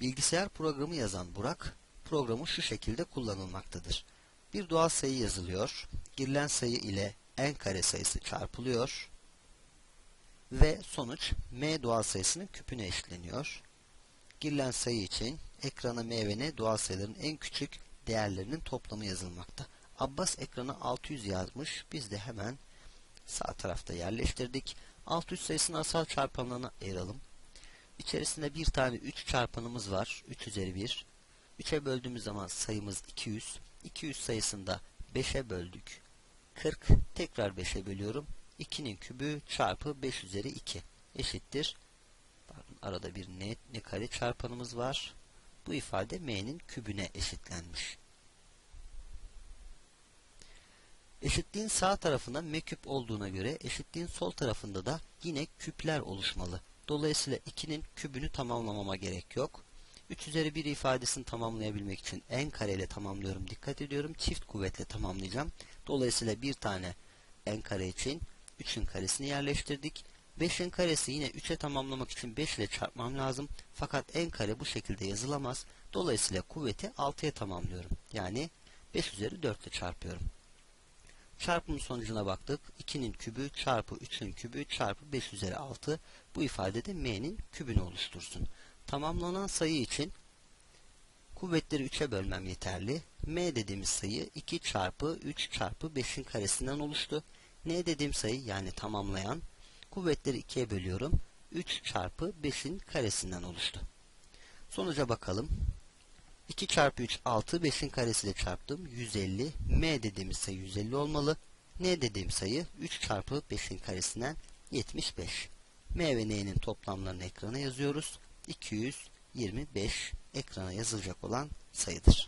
Bilgisayar programı yazan Burak, programı şu şekilde kullanılmaktadır. Bir doğal sayı yazılıyor, girilen sayı ile n kare sayısı çarpılıyor ve sonuç m doğal sayısının küpüne eşitleniyor. Girilen sayı için ekrana m ve n doğal sayıların en küçük değerlerinin toplamı yazılmakta. Abbas ekrana 600 yazmış, biz de hemen sağ tarafta yerleştirdik. 600 sayısını asal çarpanlarına ayıralım. İçerisinde bir tane 3 çarpanımız var. 3 üzeri 1. 3'e böldüğümüz zaman sayımız 200. 200 sayısında 5'e böldük. 40. Tekrar 5'e bölüyorum. 2'nin kübü çarpı 5 üzeri 2 eşittir. Pardon, arada bir ne, ne kare çarpanımız var. Bu ifade m'nin kübüne eşitlenmiş. Eşitliğin sağ tarafında m küp olduğuna göre eşitliğin sol tarafında da yine küpler oluşmalı. Dolayısıyla 2'nin kübünü tamamlamama gerek yok. 3 üzeri 1 ifadesini tamamlayabilmek için n kare ile tamamlıyorum. Dikkat ediyorum. Çift kuvvetle tamamlayacağım. Dolayısıyla bir tane n kare için 3'ün karesini yerleştirdik. 5'in karesi yine 3'e tamamlamak için 5 ile çarpmam lazım. Fakat n kare bu şekilde yazılamaz. Dolayısıyla kuvveti 6'ya tamamlıyorum. Yani 5 üzeri 4 ile çarpıyorum. Çarpım sonucuna baktık. 2'nin kübü çarpı 3'ün kübü çarpı 5 üzeri 6. Bu ifadede m'nin kübünü oluştursun. Tamamlanan sayı için kuvvetleri 3'e bölmem yeterli. m dediğimiz sayı 2 çarpı 3 çarpı 5'in karesinden oluştu. n dediğim sayı yani tamamlayan kuvvetleri 2'ye bölüyorum. 3 çarpı 5'in karesinden oluştu. Sonuca bakalım. 2 çarpı 3 6 5'in karesiyle çarptım 150 m dediğimiz sayı 150 olmalı. N dediğim sayı 3 çarpı 5'in karesinden 75 m ve n'nin toplamlarını ekrana yazıyoruz. 225 ekrana yazılacak olan sayıdır.